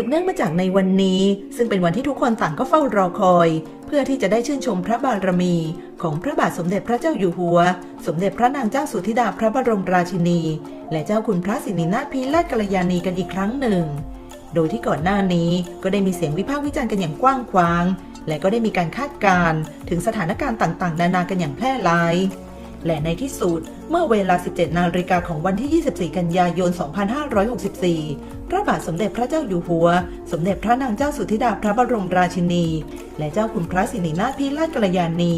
สืบเนื่องมาจากในวันนี้ ซึ่งเป็นวันที่ทุกคนต่างก็เฝ้ารอคอย เพื่อที่จะได้ชื่นชมพระบารมี ของพระบาทสมเด็จพระเจ้าอยู่หัว สมเด็จพระนางเจ้าสุธิดาพระบรมราชินี และเจ้าคุณพระสิรินาถพีราชกัลยาณีกันอีกครั้งหนึ่ง โดยที่ก่อนหน้านี้ก็ได้มีเสียงวิพากษ์วิจารณ์กันอย่างกว้างขวาง และก็ได้มีการคาดการณ์ถึงสถานการณ์ต่างๆ นานากันอย่างแพร่หลาย และในที่สุด เมื่อเวลา 17 นาฬิกาของวันที่ 24 กันยายน 2564 พระบาทสมเด็จพระเจ้าอยู่หัว สมเด็จพระนางเจ้าสุธิดาพระบรมราชินี และเจ้าคุณพระสิรินาถพิราชกัลยาณี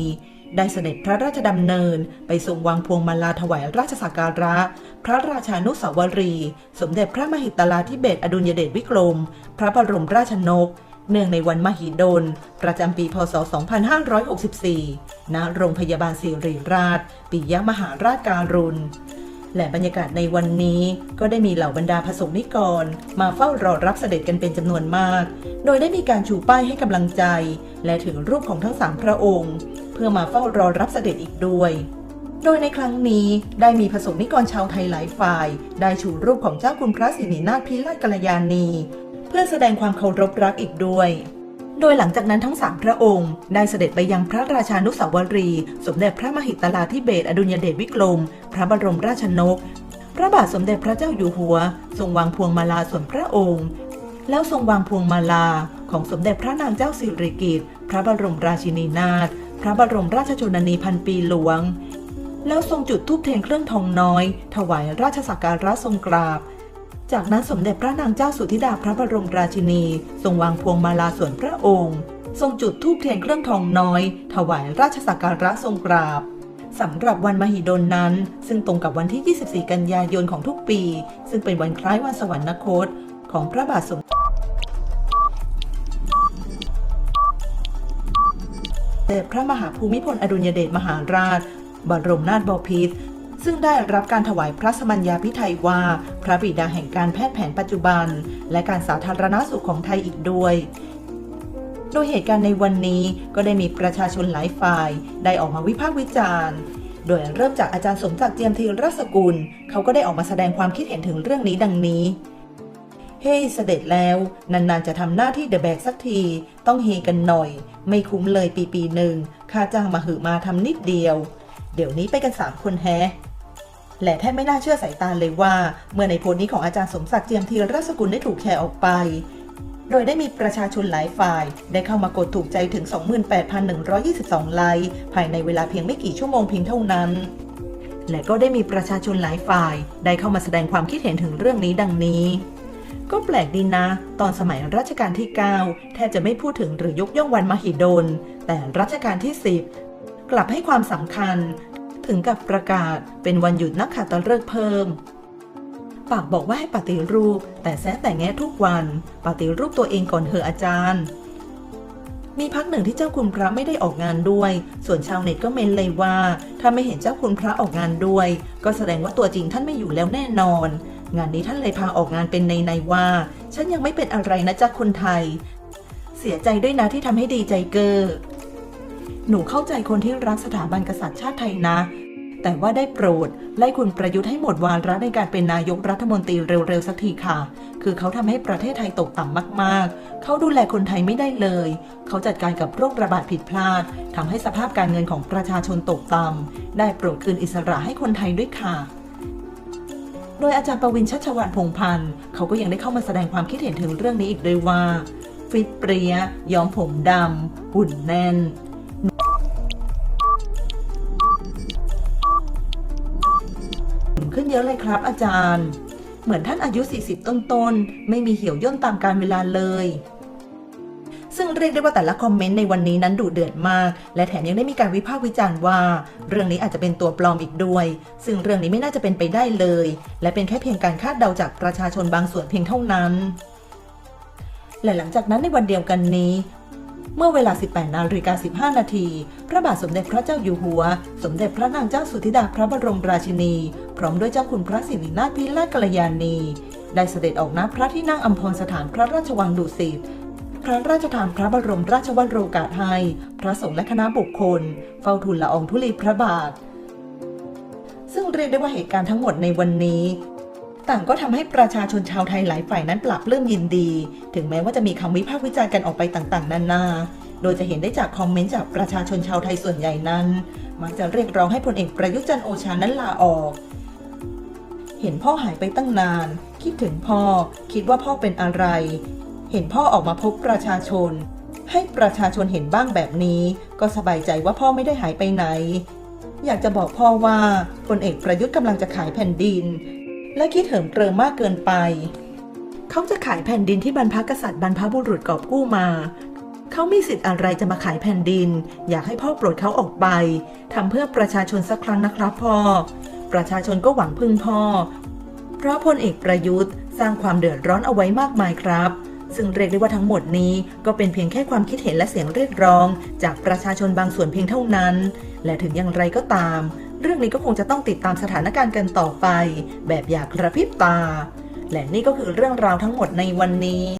ได้เสด็จพระราชดำเนิน ไปทรงวางพวงมาลาถวายราชสักการะ พระราชานุสาวรี สมเด็จพระมหิตลาธิเบศรอดุลยเดชวิกรม พระบรมราชนก เนื่องในวันมหิดล ประจำปีพศ 2564 ณ โรงพยาบาลศิริราช ปิยมหาราชการุณ และบรรยากาศในวันนี้ก็ได้มีเหล่าบรรดาพระสงฆ์นิกร มาเฝ้ารอรับเสด็จกันเป็นจำนวนมาก โดยได้มีการชูป้ายให้กำลังใจ และถึงรูปของทั้งสามพระองค์ เพื่อมาเฝ้ารอรับเสด็จอีกด้วยโดยในครั้งนี้ได้มีพระสงฆ์นิกรชาวไทยหลายฝ่าย ได้ชูรูปของเจ้าคุณพระสิรินาถพิราชกัลยาณี เพื่อแสดงความเคารพรักอีกด้วย โดยหลังจากนั้นทั้งสามพระองค์ได้เสด็จไปยังพระราชานุสาวรี สมเด็จพระมหิตลาธิเบศรอดุลยเดชวิกรม พระบรมราชนก พระบาทสมเด็จพระเจ้าอยู่หัว ทรงวางพวงมาลาส่วนพระองค์ แล้วทรงวางพวงมาลาของสมเด็จพระนางเจ้าสิริกิติ์พระบรมราชินีนาถพระบรมราชชนนีพันปีหลวง แล้วทรงจุดธูปเทียนเครื่องทองน้อย ถวายราชสักการะทรงกราบ จากนั้นสมเด็จพระนางเจ้าสุธิดาพระบรมราชินี ทรงวางพวงมาลาส่วนพระองค์ ทรงจุดธูปเทียนเครื่องทองน้อย ถวายราชสักการะทรงกราบสำหรับวันมหิดลนั้น ซึ่งตรงกับวันที่ 24 กันยายนของทุกปี ซึ่งเป็นวันคล้ายวันสวรรคต ของพระบาทสมเด็จพระมหาภูมิพลอดุลยเดชมหาราช บรมนาถบพิตร ซึ่งได้รับการถวายพระสมัญญาพิไทยว่า พระบิดาแห่งการแพทย์แผนปัจจุบัน และการสาธารณสุขของไทยอีกด้วยโดยเหตุการณ์ในวันนี้ก็ได้มีประชาชนหลายฝ่าย ได้ออกมาวิพากษ์วิจารณ์ โดยเริ่มจากอาจารย์สมศักดิ์เจียมธีรสกุล เขาก็ได้ออกมาแสดงความคิดเห็นถึงเรื่องนี้ดังนี้ เฮ้ยเสด็จแล้ว นานๆจะทำหน้าที่เดอะแบกสักที ต้องเฮกันหน่อย ไม่คุ้มเลยปีปีหนึ่งค่าจ้างมาหือมาทำนิดเดียว เดี๋ยวนี้ไปกันสามคนแฮะ และแทบไม่น่าเชื่อสายตาเลยว่า เมื่อในโพสต์นี้ของอาจารย์สมศักดิ์เจียมธีรสกุลได้ถูกแชร์ออกไป โดยได้มีประชาชนหลายฝ่าย ได้เข้ามากดถูกใจถึง 28,122 ไลค์ภายในเวลาเพียงไม่กี่ชั่วโมงเพียงเท่านั้น และก็ได้มีประชาชนหลายฝ่าย ได้เข้ามาแสดงความคิดเห็นถึงเรื่องนี้ดังนี้ก็แปลกดีนะ ตอนสมัยรัชกาลที่ 9 แทบจะไม่พูดถึงหรือยกย่องวันมหิดล แต่รัชกาลที่ 10 กลับให้ความสำคัญ ถึงกับประกาศ เป็นวันหยุดนักขัตฤกษ์เพิ่ม ปากบอกว่าให้ปฏิรูป แต่แซะแต่แง่ทุกวัน ปฏิรูปตัวเองก่อนเหอะอาจารย์ มีพักหนึ่งที่เจ้าคุณพระไม่ได้ออกงานด้วย ส่วนชาวเน็ตก็เมนเลยว่า ถ้าไม่เห็นเจ้าคุณพระออกงานด้วย ก็แสดงว่าตัวจริงท่านไม่อยู่แล้วแน่นอน งานนี้ท่านเลยพาออกงานเป็นในในว่า ฉันยังไม่เป็นอะไรนะจ๊ะคนไทย เสียใจด้วยนะที่ทำให้ดีใจเกอร์หนูเข้าใจคนที่รักสถาบันกษัตริย์ชาติไทยนะ แต่ว่าได้โปรดไล่คุณประยุทธ์ให้หมดวาระในการเป็นนายกรัฐมนตรีเร็วๆสักทีค่ะ คือเขาทำให้ประเทศไทยตกต่ำมากๆ เขาดูแลคนไทยไม่ได้เลย เขาจัดการกับโรคระบาดผิดพลาดทำให้สภาพการเงินของประชาชนตกต่ำได้โปรดคืนอิสระให้คนไทยด้วยค่ะโดยอาจารย์ประวินชัชวานพงพันธ์เขาก็ยังได้เข้ามาแสดงความคิดเห็นถึงเรื่องนี้อีกด้วยว่า ฟิตเปรียย้อมผมดำหุ่นแน่น ขึ้นเยอะเลยครับ อาจารย์ เหมือนท่านอายุ 40 ต้นๆ ไม่มีเหี่ยวย่นตามการเวลาเลย ซึ่งเรียกได้ว่าแต่ละคอมเมนต์ในวันนี้นั้นดุเดือดมาก และแถมยังได้มีการวิพากษ์วิจารณ์ว่า เรื่องนี้อาจจะเป็นตัวปลอมอีกด้วย ซึ่งเรื่องนี้ไม่น่าจะเป็นไปได้เลย และเป็นแค่เพียงการคาดเดาจากประชาชนบางส่วนเพียงเท่านั้นและหลังจากนั้นในวันเดียวกันนี้ เมื่อเวลา 18นาฬิกา15 นาที พระบาทสมเด็จพระเจ้าอยู่หัว สมเด็จพระนางเจ้าสุธิดาพระบรมราชินี พร้อมด้วยเจ้าคุณพระสิรินาถพิราชกัลยาณี ได้เสด็จออกณพระที่นั่งอัมพรสถานพระราชวังดุสิตพระราชทานพระบรมราชวัลโรกาสให้ พระสงฆ์และคณะบุคคล เฝ้าทูลละอองธุลีพระบาท ซึ่งเรียกได้ว่าเหตุการณ์ทั้งหมดในวันนี้ ต่างก็ทำให้ประชาชนชาวไทยหลายฝ่ายนั้นปรับเริ่มยินดี ถึงแม้ว่าจะมีคำวิพากษ์วิจารณ์กันออกไปต่างๆ นานา โดยจะเห็นได้จากคอมเมนต์จากประชาชนชาวไทยส่วนใหญ่นั้น มักจะเรียกร้องให้พลเอกประยุจันโอชานั้นลาออก เห็นพ่อหายไปตั้งนาน คิดถึงพ่อ คิดว่าพ่อเป็นอะไร เห็นพ่อออกมาพบประชาชน ให้ประชาชนเห็นบ้างแบบนี้ ก็สบายใจว่าพ่อไม่ได้หายไปไหน อยากจะบอกพ่อว่าพลเอกประยุทธ์กำลังจะขายแผ่นดิน และคิดเหิมเกริมมากเกินไป เขาจะขายแผ่นดินที่บรรพกษัตริย์บรรพบุรุษกอบกู้มาเขามีสิทธิ์อะไรจะมาขายแผ่นดิน อยากให้พ่อโปรดเขาออกไปทำเพื่อประชาชนสักครั้งนะครับพ่อ ประชาชนก็หวังพึ่งพ่อ เพราะพลเอกประยุทธ์สร้างความเดือดร้อนเอาไว้มากมายครับ ซึ่งเรียกได้ว่าทั้งหมดนี้ก็เป็นเพียงแค่ความคิดเห็นและเสียงเรียกร้อง จากประชาชนบางส่วนเพียงเท่านั้น และถึงอย่างไรก็ตาม เรื่องนี้ก็คงจะต้องติดตามสถานการณ์กันต่อไป แบบอย่ากระพริบตา และนี่ก็คือเรื่องราวทั้งหมดในวันนี้